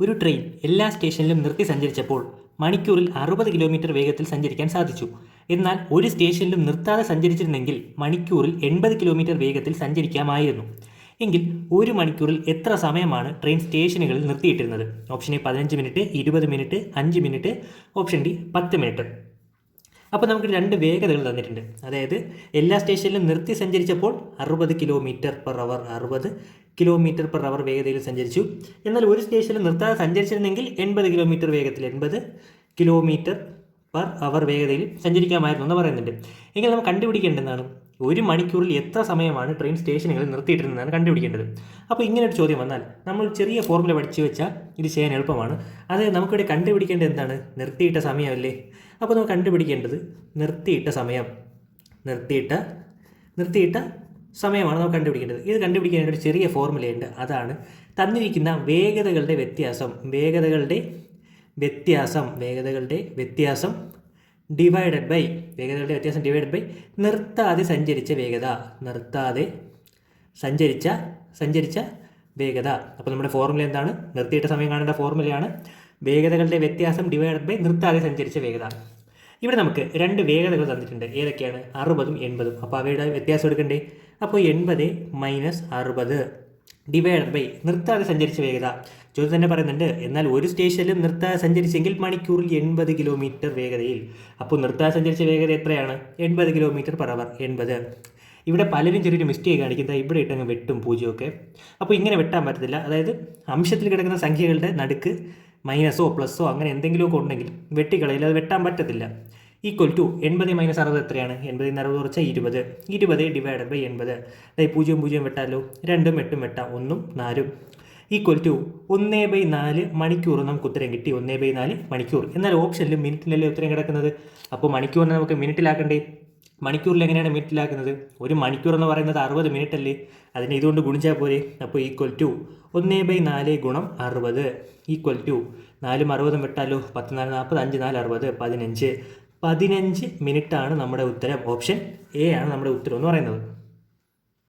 ഒരു ട്രെയിൻ എല്ലാ സ്റ്റേഷനിലും നിർത്തി സഞ്ചരിച്ചപ്പോൾ മണിക്കൂറിൽ അറുപത് കിലോമീറ്റർ വേഗത്തിൽ സഞ്ചരിക്കാൻ സാധിച്ചു. എന്നാൽ ഒരു സ്റ്റേഷനിലും നിർത്താതെ സഞ്ചരിച്ചിരുന്നെങ്കിൽ മണിക്കൂറിൽ എൺപത് കിലോമീറ്റർ വേഗത്തിൽ സഞ്ചരിക്കാമായിരുന്നു. എങ്കിൽ ഒരു മണിക്കൂറിൽ എത്ര സമയമാണ് ട്രെയിൻ സ്റ്റേഷനുകളിൽ നിർത്തിയിട്ടിരുന്നത്? ഓപ്ഷൻ എ പതിനഞ്ച് മിനിറ്റ് ഇരുപത് മിനിറ്റ് അഞ്ച് മിനിറ്റ് ഓപ്ഷൻ ഡി പത്ത് മിനിറ്റ് അപ്പോൾ നമുക്ക് രണ്ട് വേഗതകൾ തന്നിട്ടുണ്ട്. അതായത് എല്ലാ സ്റ്റേഷനിലും നിർത്തി സഞ്ചരിച്ചപ്പോൾ അറുപത് കിലോമീറ്റർ പെർ അവർ അറുപത് കിലോമീറ്റർ പെർ അവർ വേഗതയിൽ സഞ്ചരിച്ചു. എന്നാൽ ഒരു സ്റ്റേഷനിൽ നിർത്താതെ സഞ്ചരിച്ചിരുന്നെങ്കിൽ എൺപത് കിലോമീറ്റർ വേഗത്തിൽ എൺപത് കിലോമീറ്റർ പെർ അവർ വേഗതയിൽ സഞ്ചരിക്കാമായിരുന്നു എന്ന് പറയുന്നുണ്ട്. എങ്കിൽ നമ്മൾ കണ്ടുപിടിക്കേണ്ടതാണ് ഒരു മണിക്കൂറിൽ എത്ര സമയമാണ് ട്രെയിൻ സ്റ്റേഷനുകളിൽ നിർത്തിയിട്ടിരുന്നതാണ് കണ്ടുപിടിക്കേണ്ടത്. അപ്പോൾ ഇങ്ങനെ ഒരു ചോദ്യം വന്നാൽ നമ്മൾ ചെറിയ ഫോർമുല പഠിച്ചു വെച്ചാൽ ഇത് ചെയ്യാൻ എളുപ്പമാണ്. അതായത് നമുക്കിവിടെ കണ്ടുപിടിക്കേണ്ടത് എന്താണ്? നിർത്തിയിട്ട സമയമല്ലേ? അപ്പോൾ നമുക്ക് കണ്ടുപിടിക്കേണ്ടത് നിർത്തിയിട്ട സമയം. നിർത്തിയിട്ട നിർത്തിയിട്ട സമയമാണ് നമുക്ക് കണ്ടുപിടിക്കേണ്ടത്. ഇത് കണ്ടുപിടിക്കാൻ ഒരു ചെറിയ ഫോർമുലയുണ്ട് അതാണ് തന്നിരിക്കുന്ന വേഗതകളുടെ വ്യത്യാസം. വേഗതകളുടെ വ്യത്യാസം വേഗതകളുടെ വ്യത്യാസം ഡിവൈഡഡ് ബൈ വേഗതകളുടെ വ്യത്യാസം ഡിവൈഡഡ് ബൈ നിർത്താതെ സഞ്ചരിച്ച വേഗത നിർത്താതെ സഞ്ചരിച്ച സഞ്ചരിച്ച വേഗത. അപ്പോൾ നമ്മുടെ ഫോർമുല എന്താണ്? നിർത്തിയിട്ട സമയം കാണേണ്ട ഫോർമുലയാണ് വേഗതകളുടെ വ്യത്യാസം ഡിവൈഡഡ് ബൈ നിർത്താതെ സഞ്ചരിച്ച വേഗത. ഇവിടെ നമുക്ക് രണ്ട് വേഗതകൾ തന്നിട്ടുണ്ട്. ഏതൊക്കെയാണ്? അറുപതും എൺപതും. അപ്പോൾ അവയുടെ വ്യത്യാസം എടുക്കണ്ടേ? അപ്പോൾ എൺപത് മൈനസ് അറുപത്. ഡിവൈഡഡ് ബൈ നിർത്താതെ സഞ്ചരിച്ച വേഗത. ജ്യോതി തന്നെ പറയുന്നുണ്ട് എന്നാൽ ഒരു സ്റ്റേഷനിലും നിർത്താതെ സഞ്ചരിച്ചെങ്കിൽ മണിക്കൂറിൽ എൺപത് കിലോമീറ്റർ വേഗതയിൽ. അപ്പോൾ നിർത്താതെ സഞ്ചരിച്ച വേഗത എത്രയാണ്? എൺപത് കിലോമീറ്റർ പെർ അവർ എൺപത്. ഇവിടെ പലരും ചെറിയൊരു മിസ്റ്റേക്ക് കാണിക്കുന്നത് ഇവിടെ ഇട്ടങ്ങ് വെട്ടും പൂജ്യമൊക്കെ. അപ്പോൾ ഇങ്ങനെ വെട്ടാൻ പറ്റത്തില്ല. അതായത് അംശത്തിൽ കിടക്കുന്ന സംഖ്യകളുടെ നടുക്ക് മൈനസോ പ്ലസ്സോ അങ്ങനെ എന്തെങ്കിലുമൊക്കെ ഉണ്ടെങ്കിൽ വെട്ടിക്കളയിൽ അത് വെട്ടാൻ പറ്റത്തില്ല. ഈക്വൽ ടു എൺപത് മൈനസ് അറുപത് എത്രയാണ്? എൺപതിൽ നിന്ന് അറുപത് കുറച്ചാൽ ഇരുപത്. ഇരുപത് ഡിവൈഡഡ് ബൈ എൺപത്. അതായത് പൂജ്യം പൂജ്യം വെട്ടാലോ? രണ്ടും എട്ടും വെട്ടാം. ഒന്നും നാലും. ഈക്വൽ ടു ഒന്നേ ബൈ നാല് മണിക്കൂർ നമുക്ക് ഉത്തരം കിട്ടി. ഒന്നേ ബൈ നാല് മണിക്കൂർ. എന്നാൽ ഓപ്ഷനിൽ മിനിറ്റിലല്ലേ ഉത്തരം കിടക്കുന്നത്? അപ്പോൾ മണിക്കൂറിനെ നമുക്ക് മിനിറ്റിലാക്കണ്ടേ മണിക്കൂറിൽ എങ്ങനെയാണ് മിനിറ്റിലാക്കുന്നത് ഒരു മണിക്കൂർ എന്ന് പറയുന്നത് അറുപത് മിനിറ്റ് അല്ലേ അതിനെ ഇതുകൊണ്ട് ഗുണിച്ചാൽ പോരെ? അപ്പോൾ ഈക്വൽ ടു ഒന്നേ ബൈ നാല് ഗുണം അറുപത്. ഈക്വൽ ടു നാലും അറുപതും വിട്ടാലോ? പത്ത് നാല് നാൽപ്പത് അഞ്ച് നാല് അറുപത് പതിനഞ്ച്. പതിനഞ്ച് മിനിറ്റാണ് നമ്മുടെ ഉത്തരം. ഓപ്ഷൻ എ ആണ് നമ്മുടെ ഉത്തരം എന്ന് പറയുന്നത്.